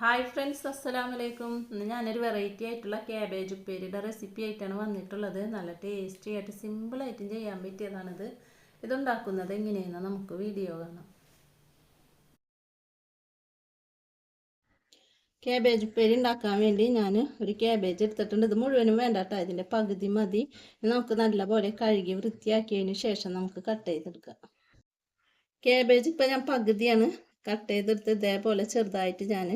Hi friends അസ്സലാമു വലൈക്കും ഇന്ന് ഞാനൊരു വെറൈറ്റി ആയിട്ടുള്ള ക്യാബേജ് ഉപ്പേരിയുടെ റെസിപ്പി ആയിട്ടാണ് വന്നിട്ടുള്ളത്. നല്ല ടേസ്റ്റി ആയിട്ട് സിമ്പിളായിട്ടും ചെയ്യാൻ പറ്റിയതാണിത്. ഇതുണ്ടാക്കുന്നത് എങ്ങനെയെന്ന് നമുക്ക് വീഡിയോ കാണാം. ക്യാബേജ് ഉപ്പേരി ഉണ്ടാക്കാൻ വേണ്ടി ഞാൻ ഒരു ക്യാബേജ് എടുത്തിട്ടുണ്ട്. ഇത് മുഴുവനും വേണ്ട കേട്ടോ ഇതിന്റെ പകുതി മതി. നമുക്ക് നല്ലപോലെ കഴുകി വൃത്തിയാക്കിയതിന് ശേഷം നമുക്ക് കട്ട് ചെയ്തെടുക്കാം. ക്യാബേജ് ഇപ്പം ഞാൻ പകുതിയാണ് കട്ട് ചെയ്തെടുത്ത് ഇതേപോലെ ചെറുതായിട്ട് ഞാൻ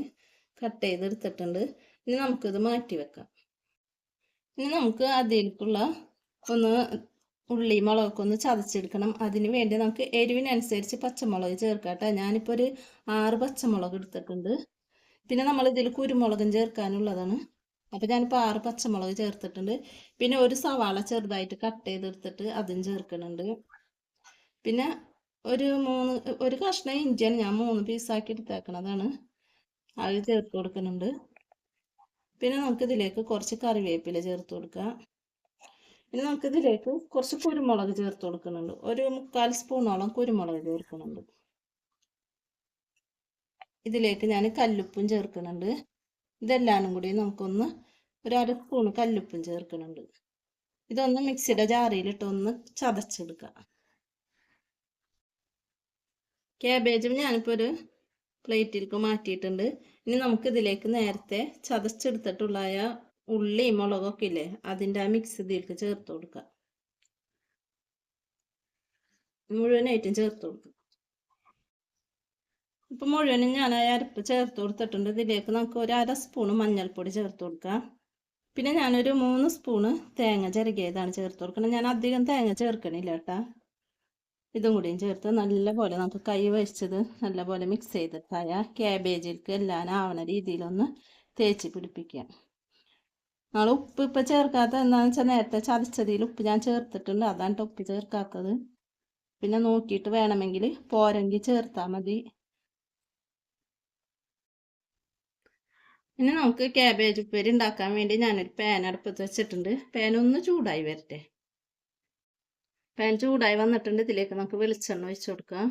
കട്ട് ചെയ്തെടുത്തിട്ടുണ്ട് ഇനി നമുക്കിത് മാറ്റി വെക്കാം. ഇനി നമുക്ക് അതിലേക്കുള്ള ഒന്ന് ഉള്ളി മുളകൊക്കെ ഒന്ന് ചതച്ചെടുക്കണം. അതിന് വേണ്ടി നമുക്ക് എരിവിനനുസരിച്ച് പച്ചമുളക് ചേർക്കാട്ടെ ഞാനിപ്പോൾ ഒരു ആറ് പച്ചമുളക് എടുത്തിട്ടുണ്ട്. പിന്നെ നമ്മൾ ഇതിൽ കുരുമുളകും ചേർക്കാനുള്ളതാണ്. അപ്പോൾ ഞാനിപ്പോൾ ആറ് പച്ചമുളക് ചേർത്തിട്ടുണ്ട്. പിന്നെ ഒരു സവാള ചെറുതായിട്ട് കട്ട് ചെയ്തെടുത്തിട്ട് അതും ചേർക്കുന്നുണ്ട് പിന്നെ ഒരു മൂന്ന് ഒരു കഷ്ണം ഇഞ്ചിയാണ് ഞാൻ മൂന്ന് പീസാക്കി എടുത്തേക്കണതാണ്. അത് ചേർത്ത് കൊടുക്കുന്നുണ്ട്. പിന്നെ നമുക്ക് ഇതിലേക്ക് കുറച്ച് കറിവേപ്പില ചേർത്ത് കൊടുക്കാം. പിന്നെ നമുക്ക് ഇതിലേക്ക് കുറച്ച് കുരുമുളക് ചേർത്ത് കൊടുക്കുന്നുണ്ട്. ഒരു മുക്കാൽ സ്പൂണോളം കുരുമുളക് ചേർക്കുന്നുണ്ട്. ഇതിലേക്ക് ഞാൻ കല്ലുപ്പും ചേർക്കുന്നുണ്ട്. ഇതെല്ലാനും കൂടി നമുക്കൊന്ന് ഒരു അര സ്പൂൺ കല്ലുപ്പും ചേർക്കുന്നുണ്ട്. ഇതൊന്ന് മിക്സിയുടെ ജാറിയിലിട്ട് ഒന്ന് ചതച്ചെടുക്കാം. ക്യാബേജും ഞാനിപ്പോൾ ഒരു പ്ലേറ്റിലേക്ക് മാറ്റിയിട്ടുണ്ട്. ഇനി നമുക്ക് ഇതിലേക്ക് നേരത്തെ ചതച്ചെടുത്തിട്ടുള്ള ആ ഉള്ളി മുളകൊക്കെ ഇല്ലേ അതിന്റെ ആ മിക്സ് ഇതിലേക്ക് ചേർത്ത് കൊടുക്കുക മുഴുവനായിട്ടും ചേർത്ത് കൊടുക്കുക ഇപ്പം മുഴുവനും ഞാൻ അരപ്പ് ചേർത്ത് കൊടുത്തിട്ടുണ്ട്. ഇതിലേക്ക് നമുക്ക് ഒരു അര സ്പൂണ് മഞ്ഞൾപ്പൊടി ചേർത്ത് കൊടുക്കാം. പിന്നെ ഞാനൊരു മൂന്ന് സ്പൂണ് തേങ്ങ ചിരകിയതാണ് ചേർത്ത് കൊടുക്കണം. ഞാൻ അധികം തേങ്ങ ചേർക്കണില്ല കേട്ടാ. ഇതും കൂടിയും ചേർത്ത് നല്ലപോലെ നമുക്ക് കൈ വഹിച്ചത് നല്ലപോലെ മിക്സ് ചെയ്തിട്ടായ ക്യാബേജിലേക്ക് എല്ലാം ആവണ രീതിയിലൊന്ന് തേച്ച് പിടിപ്പിക്കുക. നമ്മൾ ഉപ്പ് ഇപ്പം ചേർക്കാത്ത എന്താണെന്ന് വെച്ചാൽ നേരത്തെ ചതച്ചതിൽ ഉപ്പ് ഞാൻ ചേർത്തിട്ടുണ്ട്. അതാണ് ഉപ്പ് ചേർക്കാത്തത്. പിന്നെ നോക്കിയിട്ട് വേണമെങ്കിൽ പോരെങ്കിൽ ചേർത്താൽ മതി. ഇനി നമുക്ക് ക്യാബേജ് ഉപ്പേരി ഉണ്ടാക്കാൻ വേണ്ടി ഞാനൊരു പാൻ അടുപ്പത്ത് വെച്ചിട്ടുണ്ട്. പാൻ ഒന്ന് ചൂടായി വരട്ടെ. പാൻ ചൂടായി വന്നിട്ടുണ്ട്. ഇതിലേക്ക് നമുക്ക് വെളിച്ചെണ്ണ ഒഴിച്ചു കൊടുക്കാം.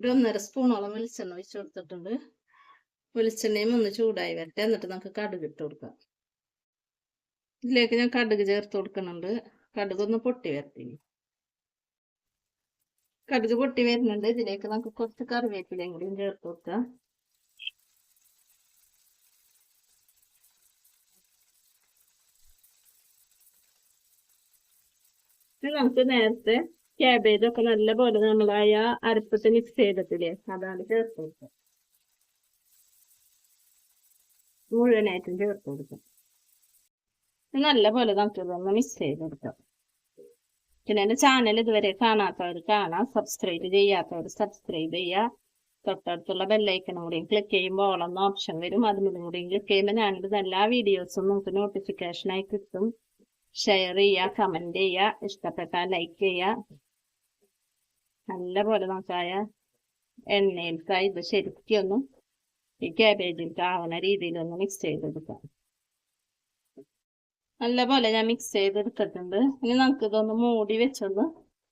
ഒരു ഒന്നര സ്പൂണോളം വെളിച്ചെണ്ണ ഒഴിച്ചു കൊടുത്തിട്ടുണ്ട്. വെളിച്ചെണ്ണയും ഒന്ന് ചൂടായി വരട്ടെ. എന്നിട്ട് നമുക്ക് കടുക് ഇട്ട് കൊടുക്കാം. ഇതിലേക്ക് ഞാൻ കടുക് ചേർത്ത് കൊടുക്കുന്നുണ്ട്. കടുക് ഒന്ന് പൊട്ടി വരട്ടെ. കടുക് പൊട്ടി വരുന്നുണ്ട്. ഇതിലേക്ക് നമുക്ക് കുറച്ച് കറിവേപ്പിലയും കൂടിയും ചേർത്ത് കൊടുക്കാം. നമുക്ക് നേരത്തെ ക്യാബേജ് ഒക്കെ നല്ല പോലെ നമ്മളായ അരപ്പത്ത് മിക്സ് ചെയ്തിട്ടില്ലേ അതാണ് ചേർത്ത് കൊടുക്കുക മുഴുവനായിട്ടും ചേർത്ത് കൊടുക്കുക നല്ല പോലെ നമുക്ക് ഇതൊന്ന് മിക്സ് ചെയ്ത് കൊടുക്കാം പിന്നെ എന്റെ ചാനൽ ഇതുവരെ കാണാത്തവർ കാണാം സബ്സ്ക്രൈബ് ചെയ്യാത്തവർ സബ്സ്ക്രൈബ് ചെയ്യുക തൊട്ടടുത്തുള്ള ബെല്ലൈക്കണും കൂടിയും ക്ലിക്ക് ചെയ്യുമ്പോൾ ഓളെന്ന ഓപ്ഷൻ വരും അതിനും കൂടിയും ക്ലിക്ക് ചെയ്യുമ്പോൾ ഞാനിത് എല്ലാ വീഡിയോസും നമുക്ക് നോട്ടിഫിക്കേഷനായി കിട്ടും ഷെയർ ചെയ്യുക കമന്റ് ചെയ്യുക ഇഷ്ടപ്പെട്ടാൽ ലൈക്ക് ചെയ്യുക. നല്ലപോലെ നമുക്കായ എണ്ണയിൽക്കായ ഇത് ശരിക്കൊന്നും ഈ ക്യാബേജിലേക്ക് ആവുന്ന രീതിയിലൊന്ന് മിക്സ് ചെയ്തെടുക്കാം നല്ലപോലെ ഞാൻ മിക്സ് ചെയ്തെടുത്തിട്ടുണ്ട്. ഇനി നമുക്ക് ഇതൊന്ന് മൂടി വെച്ചൊന്ന്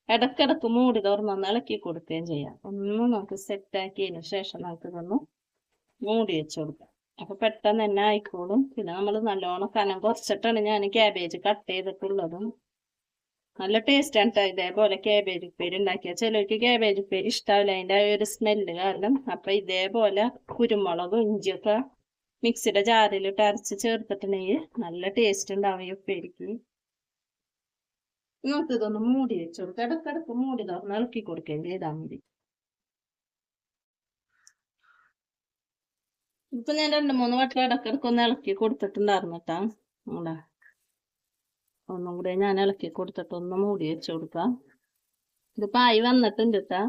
ഇടക്കിടക്ക് മൂടി തുറന്നൊന്ന് ഇളക്കി കൊടുക്കുകയും ചെയ്യാം. ഒന്ന് നമുക്ക് സെറ്റ് ആക്കിയതിന് ശേഷം നമുക്ക് ഇതൊന്ന് മൂടി വെച്ച് കൊടുക്കാം. അപ്പൊ പെട്ടെന്ന് തന്നെ ആയിക്കോളും. പിന്നെ നമ്മൾ നല്ലോണം കനം കുറച്ചിട്ടാണ് ഞാൻ ക്യാബേജ് കട്ട് ചെയ്തിട്ടുള്ളതും. നല്ല ടേസ്റ്റ് ആണ് ഇതേപോലെ ക്യാബേജ് ഉപ്പേരി ഉണ്ടാക്കിയ. ചിലർക്ക് ക്യാബേജ് ഉപ്പേരി ഇഷ്ടാവില്ല. അതിന്റെ ഒരു സ്മെല്ല് കാരണം. അപ്പൊ ഇതേപോലെ കുരുമുളകും ഇഞ്ചിയൊക്കെ മിക്സിയുടെ ജാറിലിട്ട് അരച്ച് ചേർത്തിട്ടുണ്ടെങ്കിൽ നല്ല ടേസ്റ്റ് ഉണ്ടാവും ഈ ഉപ്പേരിക്ക്. നമുക്ക് ഇതൊന്ന് മൂടി വെച്ചു കൊടുക്കാം ഇടക്കിടക്ക് മൂടി തുറന്ന് ഇളക്കി കൊടുക്കുകയും ചെയ്താൽ മതി. ഇപ്പൊ ഞാൻ രണ്ട് മൂന്ന് വട്ടം ഇടക്കിടക്ക് ഒന്ന് ഇളക്കി കൊടുത്തിട്ടുണ്ടായിരുന്നു കേട്ടാ ഇവിടെ ഒന്നും കൂടെ ഞാൻ ഇളക്കി കൊടുത്തിട്ട് ഒന്ന് മൂടി വെച്ച് കൊടുക്കാം. ഇതിപ്പോ ആയി വന്നിട്ടുണ്ട് കേട്ടാ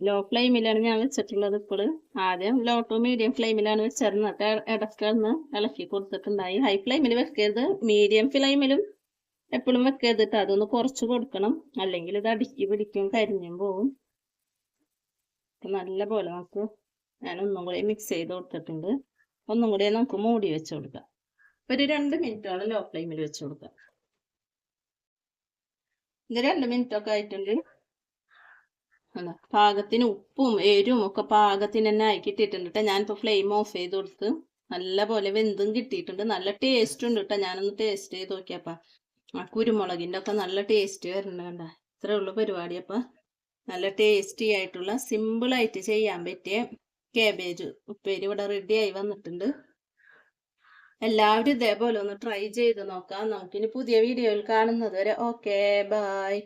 ലോ ഫ്ലെയിമിലാണ് ഞാൻ വെച്ചിട്ടുള്ളത് ഇപ്പോൾ ആദ്യം ലോ ടു മീഡിയം ഫ്ലെയിമിലാണ് വെച്ചിരുന്നിട്ട് ഇടയ്ക്ക് ഒന്ന് ഇളക്കി കൊടുത്തിട്ടുണ്ടായി. ഹൈ ഫ്ലെയിമിൽ വെക്കരുത്. മീഡിയം ഫ്ലെയിമിലും എപ്പോഴും വെക്കരുതിട്ട് അതൊന്ന് കുറച്ച് കൊടുക്കണം. അല്ലെങ്കിൽ ഇത് അടുക്കി പിടിക്കും കരിഞ്ഞും പോവും. നല്ല പോലെ നമുക്ക് ഞാൻ ഒന്നും കൂടി മിക്സ് ചെയ്ത് കൊടുത്തിട്ടുണ്ട്. ഒന്നും കൂടി നമുക്ക് മൂടി വെച്ച് കൊടുക്കാം. ഒരു രണ്ട് മിനിറ്റോളം ലോ ഫ്ലെയിമിൽ വെച്ച് കൊടുക്കാം ഇത് രണ്ട് മിനിറ്റ് ഒക്കെ ആയിട്ടുണ്ട്. പാകത്തിന് ഉപ്പും എരിവും ഒക്കെ പാകത്തിന് തന്നെ ആയി കിട്ടിയിട്ടുണ്ട് കേട്ടോ ഞാനിപ്പോൾ ഫ്ലെയിം ഓഫ് ചെയ്ത് കൊടുത്ത് നല്ല പോലെ വെന്തും കിട്ടിയിട്ടുണ്ട്. നല്ല ടേസ്റ്റ് ഉണ്ട് കേട്ടോ ഞാനൊന്ന് ടേസ്റ്റ് ചെയ്ത് നോക്കിയപ്പാ. ആ കുരുമുളകിന്റെ ഒക്കെ നല്ല ടേസ്റ്റ് വരുന്നുണ്ട് ഇത്രേ ഉള്ളൂ പരിപാടി. അപ്പം നല്ല ടേസ്റ്റി ആയിട്ടുള്ള സിമ്പിളായിട്ട് ചെയ്യാൻ പറ്റിയ കേബേജ് ഉപ്പേരി ഇവിടെ റെഡി ആയി വന്നിട്ടുണ്ട്. എല്ലാവരും ഇതേപോലെ ഒന്ന് ട്രൈ ചെയ്ത് നോക്കാം. നമുക്കിനി പുതിയ വീഡിയോയിൽ കാണുന്നത് വരെ ഓക്കെ ബായ്